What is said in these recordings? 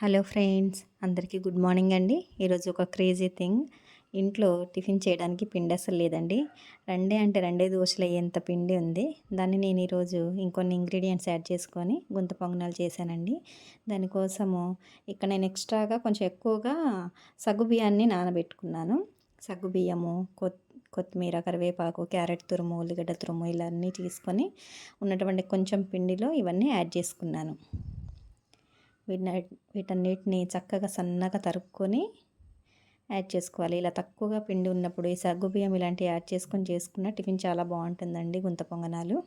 Hello friends అందరికీ good morning అండి. ఈరోజు ఒక క్రేజీ థింగ్. ఇంట్లో టిఫిన్ చేయడానికి పిండి అసలు లేదండి. రెండే అంటే రెండే దోశలు అయ్యేంత పిండి ఉంది. దాన్ని నేను ఈరోజు ఇంకొన్ని ఇంగ్రీడియంట్స్ యాడ్ చేసుకొని గుంత పొంగనాలు చేశానండి. దానికోసము ఇక్కడ నేను ఎక్స్ట్రాగా కొంచెం ఎక్కువగా సగ్గు బియ్యాన్ని నానబెట్టుకున్నాను. సగ్గు బియ్యము కొత్ కొత్తిమీర కరివేపాకు క్యారెట్ తురుము ఉల్లిగడ్డ తురుము ఇలా అన్నీ తీసుకొని ఉన్నటువంటి కొంచెం పిండిలో ఇవన్నీ యాడ్ చేసుకున్నాను. వీటిని వీటన్నిటిని చక్కగా సన్నగా తరుక్కొని యాడ్ చేసుకోవాలి. ఇలా తక్కువగా పిండి ఉన్నప్పుడు ఈ సగ్గు బియ్యం ఇలాంటివి యాడ్ చేసుకొని చేసుకున్న టిఫిన్ చాలా బాగుంటుందండి గుంత పొంగనాలు.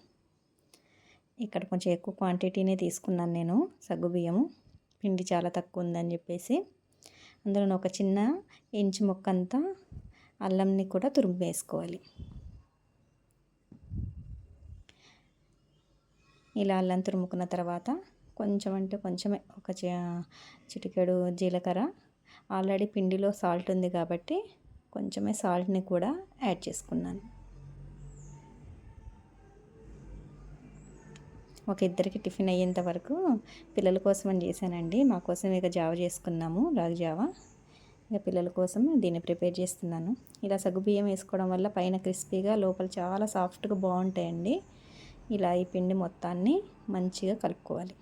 ఇక్కడ కొంచెం ఎక్కువ క్వాంటిటీనే తీసుకున్నాను నేను సగ్గు బియ్యము పిండి చాలా తక్కువ ఉందని చెప్పేసి అందులో ఒక చిన్న ఇంచు ముక్క అంతా అల్లంని కూడా తురుము వేసుకోవాలి ఇలా అల్లం తురుముకున్న తర్వాత కొంచెం అంటే కొంచెమే. ఒక చిటికెడు జీలకర్ర ఆల్రెడీ పిండిలో సాల్ట్ ఉంది కాబట్టి కొంచెమే సాల్ట్ని కూడా యాడ్ చేసుకున్నాను. ఒక ఇద్దరికి టిఫిన్ అయ్యేంత వరకు పిల్లల కోసం అని చేశానండి. మా కోసం ఇక జావ చేసుకున్నాము రాగి జావ. ఇక పిల్లల కోసం దీన్ని ప్రిపేర్ చేస్తున్నాను. ఇలా సగ్గుబియ్యం వేసుకోవడం వల్ల పైన క్రిస్పీగా లోపల చాలా సాఫ్ట్గా బాగుంటాయండి. ఇలా ఈ పిండి మొత్తాన్ని మంచిగా కలుపుకోవాలి.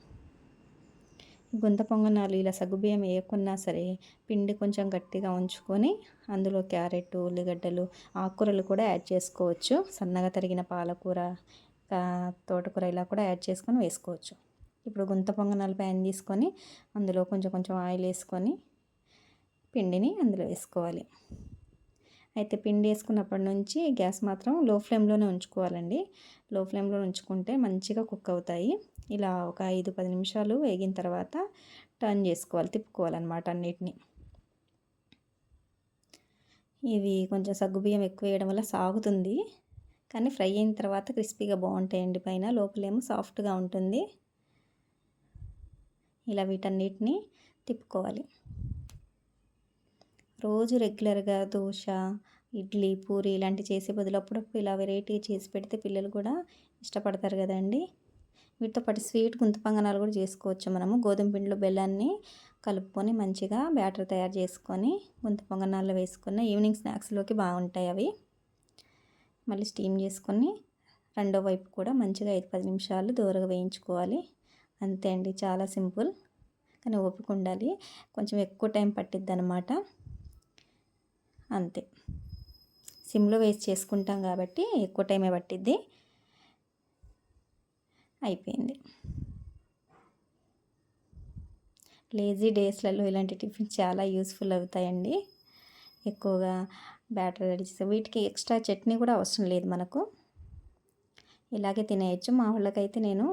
గుంత పొంగనాలు ఇలా సగ్గుబియ్యం వేయకున్నా సరే పిండి కొంచెం గట్టిగా ఉంచుకొని అందులో క్యారెట్ ఉల్లిగడ్డలు ఆకుకూరలు కూడా యాడ్ చేసుకోవచ్చు. సన్నగా తరిగిన పాలకూర తోటకూర ఇలా కూడా యాడ్ చేసుకొని వేసుకోవచ్చు. ఇప్పుడు గుంత పొంగనాలు ప్యాన్ తీసుకొని అందులో కొంచెం కొంచెం ఆయిల్ వేసుకొని పిండిని అందులో వేసుకోవాలి. అయితే పిండి వేసుకున్నప్పటి నుంచి గ్యాస్ మాత్రం లో ఫ్లేమ్లోనే ఉంచుకోవాలండి. లో ఫ్లేమ్లో ఉంచుకుంటే మంచిగా కుక్ అవుతాయి. ఇలా ఒక ఐదు పది నిమిషాలు వేగిన తర్వాత టర్న్ చేసుకోవాలి తిప్పుకోవాలన్నమాట అన్నిటిని. ఇవి కొంచెం సగ్గుబియ్యం ఎక్కువ వేయడం వల్ల సాగుతుంది. కానీ ఫ్రై అయిన తర్వాత క్రిస్పీగా బాగుంటాయండి పైన. లోపలేమో సాఫ్ట్గా ఉంటుంది. ఇలా వీటన్నిటిని తిప్పుకోవాలి. రోజు రెగ్యులర్గా దోశ ఇడ్లీ పూరి ఇలాంటివి చేసే బదులు అప్పుడప్పుడు ఇలా వెరైటీ చేసి పెడితే పిల్లలు కూడా ఇష్టపడతారు కదండి. వీటితో పాటు స్వీట్ గుంత పొంగనాలు కూడా చేసుకోవచ్చు మనము. గోధుమ పిండిలో బెల్లాన్ని కలుపుకొని మంచిగా బ్యాటర్ తయారు చేసుకొని గుంత పొంగనాల్లో వేసుకున్న ఈవినింగ్ స్నాక్స్లోకి బాగుంటాయి అవి. మళ్ళీ స్టీమ్ చేసుకొని రెండో వైపు కూడా మంచిగా ఐదు పది నిమిషాలు దూరగా వేయించుకోవాలి. అంతే అండి చాలా సింపుల్ కానీ ఓపిక ఉండాలి. కొంచెం ఎక్కువ టైం పట్టిద్ది అనమాట అంతే. సిమ్లో వేసి చేసుకుంటాం కాబట్టి ఎక్కువ టైమే పట్టిద్ది. అయిపోయింది. లేజీ డేస్లలో ఇలాంటి టిఫిన్స్ చాలా యూస్ఫుల్ అవుతాయండి. ఎక్కువగా బ్యాటర్ రెడీ చేస్తే వీటికి ఎక్స్ట్రా చట్నీ కూడా అవసరం లేదు మనకు. ఇలాగే తినేయచ్చు. మా వాళ్ళకైతే నేను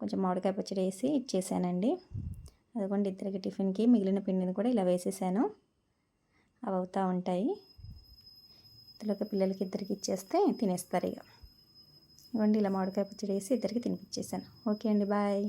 కొంచెం మామిడికాయ పచ్చడి వేసి ఇచ్చేసానండి. అదిగోండి ఇద్దరికి టిఫిన్కి మిగిలిన పిండిని కూడా ఇలా వేసేసాను. అవి అవుతూ ఉంటాయి. ఇందులోకి పిల్లలకి ఇద్దరికి ఇచ్చేస్తే తినేస్తారు ఇక. ఇవ్వండి ఇలా మామిడికాయ పచ్చడి వేసి ఇద్దరికి తినిపించేసాను ఓకే అండి బాయ్.